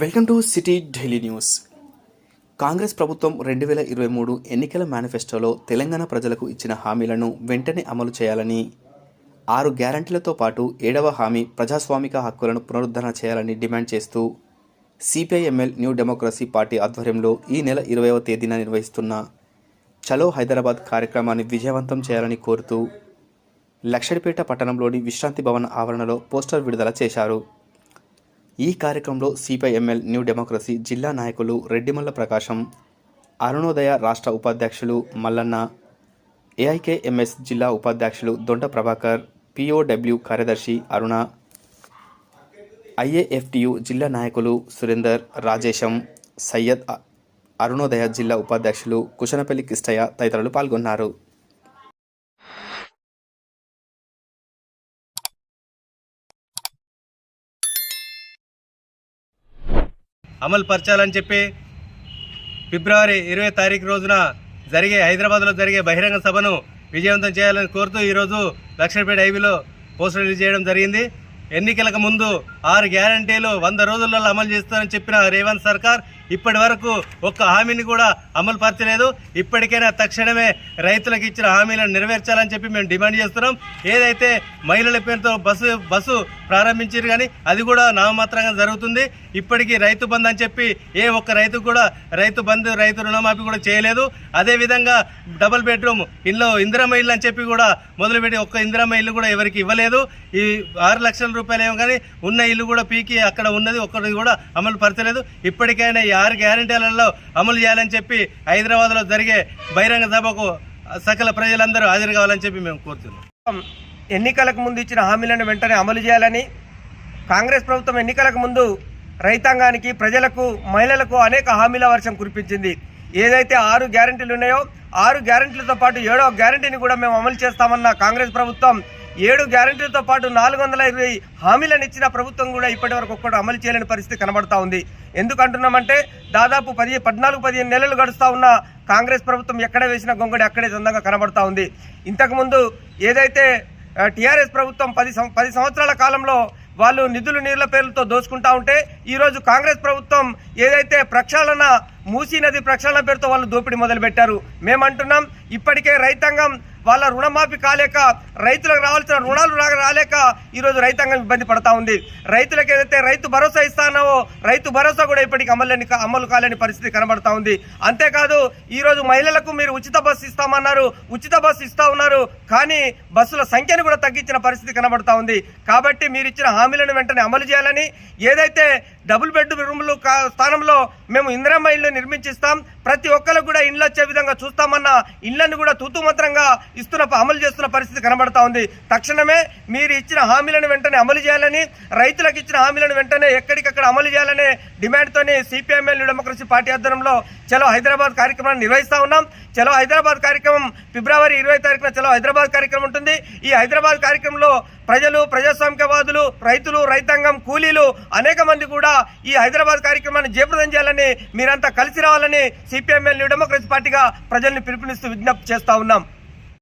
Welcome to city daily news. Congress ప్రభుత్వం రెండు వేల ఇరవై మూడు ఎన్నికల మేనిఫెస్టోలో తెలంగాణ ప్రజలకు ఇచ్చిన హామీలను వెంటనే అమలు చేయాలని ఆరు గ్యారంటీలతో పాటు ఏడవ హామీ ప్రజాస్వామిక హక్కులను పునరుద్ధరణ చేయాలని డిమాండ్ చేస్తూ సిపిఐఎంఎల్ న్యూ డెమోక్రసీ పార్టీ ఆధ్వర్యంలో ఈ నెల ఇరవైవ తేదీన నిర్వహిస్తున్న చలో హైదరాబాద్ కార్యక్రమాన్ని విజయవంతం చేయాలని కోరుతూ లక్షడిపేట పట్టణంలోని విశ్రాంతి భవన్ ఆవరణలో పోస్టర్ విడుదల చేశారు. ఈ కార్యక్రమంలో సిపిఐఎంఎల్ న్యూ డెమోక్రసీ జిల్లా నాయకులు రెడ్డిమల్ల ప్రకాశం అరుణోదయ రాష్ట్ర ఉపాధ్యక్షులు మల్లన్న ఏఐకేఎంఎస్ జిల్లా ఉపాధ్యక్షులు దొండ ప్రభాకర్ పిఓడబ్ల్యూ కార్యదర్శి అరుణ ఐఏఎఫ్టియు జిల్లా నాయకులు సురేందర్ రాజేశం సయ్యద్ అరుణోదయ జిల్లా ఉపాధ్యక్షులు కుశనపల్లి కిష్టయ్య తదితరులు పాల్గొన్నారు. అమలు పరచాలని చెప్పి ఫిబ్రవరి ఇరవై తారీఖు రోజున జరిగే హైదరాబాద్లో జరిగే బహిరంగ సభను విజయవంతం చేయాలని కోరుతూ ఈరోజు లక్ష్మీపేట ఐబీలో పోస్టర్ రిలీజ్ చేయడం జరిగింది. ఎన్నికలకు ముందు ఆరు గ్యారంటీలు వంద రోజులలో అమలు చేస్తారని చెప్పిన రేవంత్ సర్కార్ ఇప్పటి వరకు ఒక్క హామీని కూడా అమలు పరచలేదు. ఇప్పటికైనా తక్షణమే రైతులకు ఇచ్చిన హామీలను నెరవేర్చాలని చెప్పి మేము డిమాండ్ చేస్తున్నాం. ఏదైతే మహిళల పేరుతో బస్సు బస్సు ప్రారంభించారు కానీ అది కూడా నామమాత్రంగా జరుగుతుంది. ఇప్పటికీ రైతు బంధు అని చెప్పి ఏ ఒక్క రైతు కూడా రైతు బంధు రైతు రుణమాఫీ కూడా చేయలేదు. అదేవిధంగా డబుల్ బెడ్రూమ్ ఇల్లు ఇందిరమ్మ ఇల్లు అని చెప్పి కూడా మొదలుపెట్టి ఒక్క ఇందిరమ్మ ఇల్లు కూడా ఎవరికి ఇవ్వలేదు. ఈ ఆరు లక్షల రూపాయలు ఏమో కానీ ఉన్న ఇల్లు కూడా పీకి అక్కడ ఉన్నది ఒక్కటి కూడా అమలు పరచలేదు. ఇప్పటికైనా ఆరు గ్యారంటీలలో అమలు చేయాలని చెప్పి హైదరాబాద్లో జరిగే బహిరంగ సభకు సకల ప్రజలందరూ హాజరు కావాలని చెప్పి మేము కోరుతున్నాం. ఎన్నికలకు ముందు ఇచ్చిన హామీలను వెంటనే అమలు చేయాలని కాంగ్రెస్ ప్రభుత్వం ఎన్నికలకు ముందు రైతాంగానికి ప్రజలకు మహిళలకు అనేక హామీల వర్షం కురిపించింది. ఏదైతే ఆరు గ్యారంటీలు ఉన్నాయో ఆరు గ్యారంటీలతో పాటు ఏడో గ్యారంటీని కూడా మేము అమలు చేస్తామన్న కాంగ్రెస్ ప్రభుత్వం ఏడు గ్యారంటీలతో పాటు నాలుగు వందల ఇరవై హామీలను ఇచ్చిన ప్రభుత్వం కూడా ఇప్పటి వరకు ఒక్కటి అమలు చేయలేని పరిస్థితి కనబడతా ఉంది. ఎందుకంటున్నామంటే దాదాపు పది పద్నాలుగు పదిహేను నెలలు గడుస్తూ ఉన్న కాంగ్రెస్ ప్రభుత్వం ఎక్కడ వేసిన గొంగడి అక్కడే సొంతంగా కనబడతా ఉంది. ఇంతకుముందు ఏదైతే టీఆర్ఎస్ ప్రభుత్వం పది పది సంవత్సరాల కాలంలో వాళ్ళు నిధులు నీళ్ళ పేర్లతో దోచుకుంటా ఉంటే ఈరోజు కాంగ్రెస్ ప్రభుత్వం ఏదైతే ప్రక్షాళన మూసీ నది ప్రక్షాళన పేరుతో వాళ్ళు దోపిడీ మొదలుపెట్టారు. మేమంటున్నాం ఇప్పటికే రైతాంగం వాళ్ళ రుణమాఫీ కాలేక రైతులకు రావాల్సిన రుణాలు రాలేక ఈరోజు రైతాంగం ఇబ్బంది పడతా ఉంది. రైతులకు ఏదైతే రైతు భరోసా ఇస్తానో రైతు భరోసా కూడా ఇప్పటికి అమలు అమలు కాలేని పరిస్థితి కనబడతా ఉంది. అంతేకాదు ఈరోజు మహిళలకు మీరు ఉచిత బస్సు ఇస్తామన్నారు. ఉచిత బస్సు ఇస్తా ఉన్నారు. కానీ బస్సుల సంఖ్యను కూడా తగ్గించిన పరిస్థితి కనబడతా ఉంది. కాబట్టి మీరు ఇచ్చిన హామీలను వెంటనే అమలు చేయాలని ఏదైతే డబుల్ బెడ్ రూములు స్థానంలో మేము ఇందిరమ్మ ఇల్లు నిర్మించిస్తాం. ప్రతి ఒక్కరికి కూడా ఇండ్లు వచ్చే విధంగా చూస్తామన్న ఇళ్ళను కూడా తూతుమంత్రంగా ఇస్తున్న అమలు చేస్తున్న పరిస్థితి కనబడతా ఉంది. తక్షణమే మీరు ఇచ్చిన హామీలను వెంటనే అమలు చేయాలని రైతులకు ఇచ్చిన హామీలను వెంటనే ఎక్కడికక్కడ అమలు చేయాలనే డిమాండ్తోనే సిపిఎంఎల్ డెమోక్రసీ పార్టీ ఆధ్వర్యంలో చలో హైదరాబాద్ కార్యక్రమాన్ని నిర్వహిస్తా ఉన్నాం. చలో హైదరాబాద్ కార్యక్రమం ఫిబ్రవరి ఇరవై తారీఖున చలో హైదరాబాద్ కార్యక్రమం ఉంటుంది. ఈ హైదరాబాద్ కార్యక్రమంలో ప్రజలు ప్రజాస్వామికవాదులు రైతులు రైతాంగం కూలీలు అనేక మంది కూడా ఈ హైదరాబాద్ కార్యక్రమాన్ని జయప్రదం చేయాలని మీరంతా కలిసి రావాలని సిపిఎంఎల్ డెమోక్రసీ పార్టీగా ప్రజల్ని పిలుపునిస్తూ విజ్ఞప్తి చేస్తా ఉన్నాం.